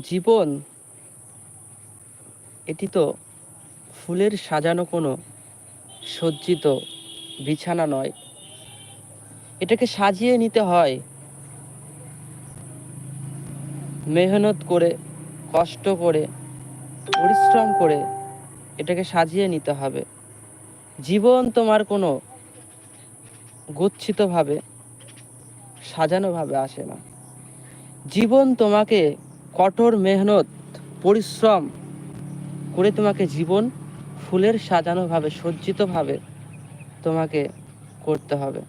জীবন? এটি তো ফুলের সাজানো কোনো সজ্জিত বিছানা নয়। এটাকে সাজিয়ে নিতে হয়। মেহনত করে, কষ্ট করে, পরিশ্রম করে এটাকে সাজিয়ে নিতে হবে। জীবন তোমার কোনো গচ্ছিতভাবে, সাজানোভাবে আসে না। জীবন তোমাকে কঠোর মেহনত, পরিশ্রম করে তোমাকে জীবন ফুলের সাজানোভাবে, সজ্জিতভাবে তোমাকে করতে হবে।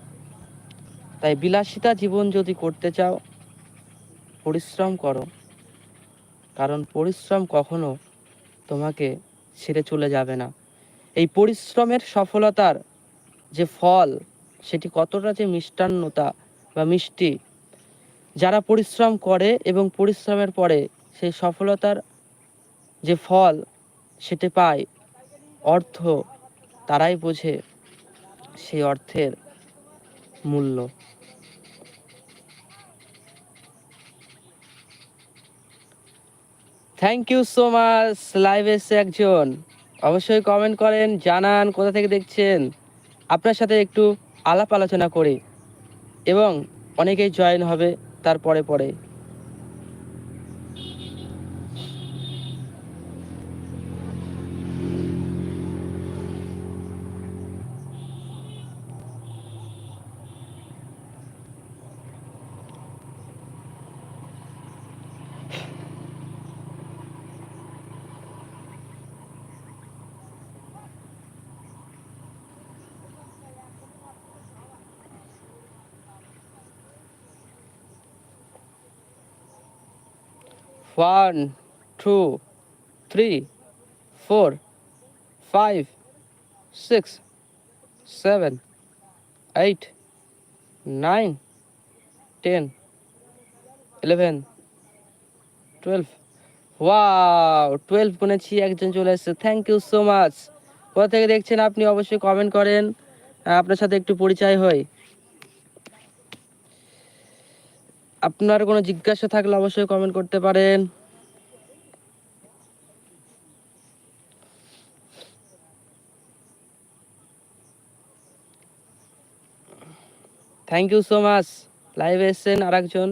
তাই বিলাসিতা জীবন যদি করতে চাও, পরিশ্রম করো। কারণ পরিশ্রম কখনো তোমাকে ছেড়ে চলে যাবে না। এই পরিশ্রমের সফলতার যে ফল, সেটি কতটা যে মিষ্টান্নতা বা মিষ্টি যারা পরিশ্রম করে এবং পরিশ্রমের পরে সেই সফলতার যে ফল সেটি পায়, অর্থ তারাই বোঝে সেই অর্থের মূল্য। Thank you so much live এসে একজন। অবশ্যই কমেন্ট করেন, জানান, কোথা থেকে দেখছেন। আপনার সাথে একটু আলাপ আলোচনা করি এবং অনেকেই জয়েন হবে। তারপরে পরে। One two three four five six seven eight nine ten eleven twelve wow twelve গুনেছি, একজন চলে এসেছে। থ্যাংক ইউ সো মাচ কোথা থেকে দেখছেন আপনি অবশ্যই কমেন্ট করেন। আপনার সাথে একটু পরিচয় হয়। আপনার কোনো জিজ্ঞাসা থাকলে অবশ্যই কমেন্ট করতে পারেন। থ্যাংক ইউ সো মাচ লাইভে এসছেন আর একজন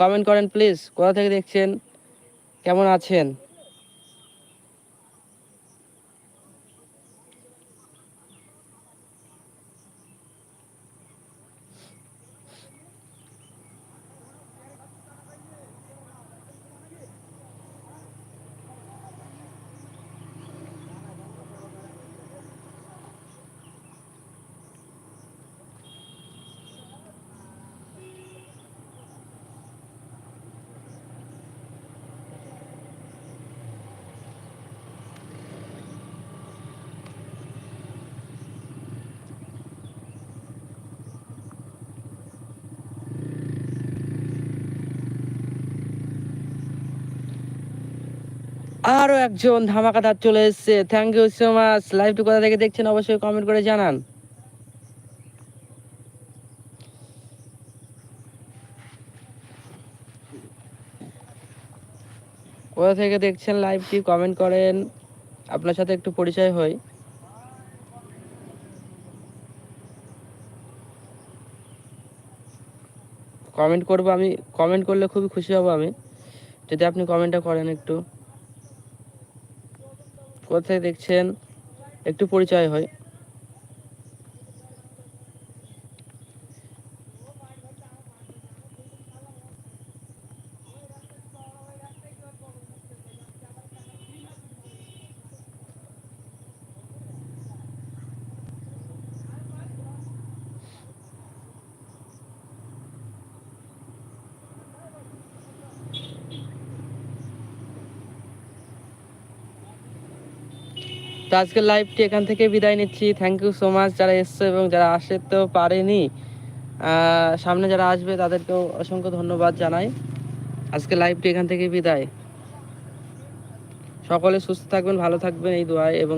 কমেন্ট করেন প্লিজ কোথা থেকে দেখছেন? কেমন আছেন? আরও একজন ধামাকাদার চলে এসেছে। থ্যাংক ইউ সো মাচ লাইভটি কোথা থেকে দেখছেন অবশ্যই কমেন্ট করে জানান। কোথা থেকে দেখছেন লাইভটি কমেন্ট করেন। আপনার সাথে একটু পরিচয় হই। কমেন্ট করব আমি। কমেন্ট করলে খুবই খুশি হব আমি। যদি আপনি কমেন্টটা করেন একটু। কোথায় দেখছেন? একটু পরিচয় হয়। তো আজকের লাইভটি এখান থেকে বিদায় নিচ্ছি। থ্যাংক ইউ সো মাচ যারা এসছে এবং যারা আসে তো পারেনি সামনে যারা আসবে তাদেরকেও অসংখ্য ধন্যবাদ জানাই। আজকে লাইভটি এখান থেকে বিদায়। সকলে সুস্থ থাকবেন, ভালো থাকবেন এই দোয়ায় এবং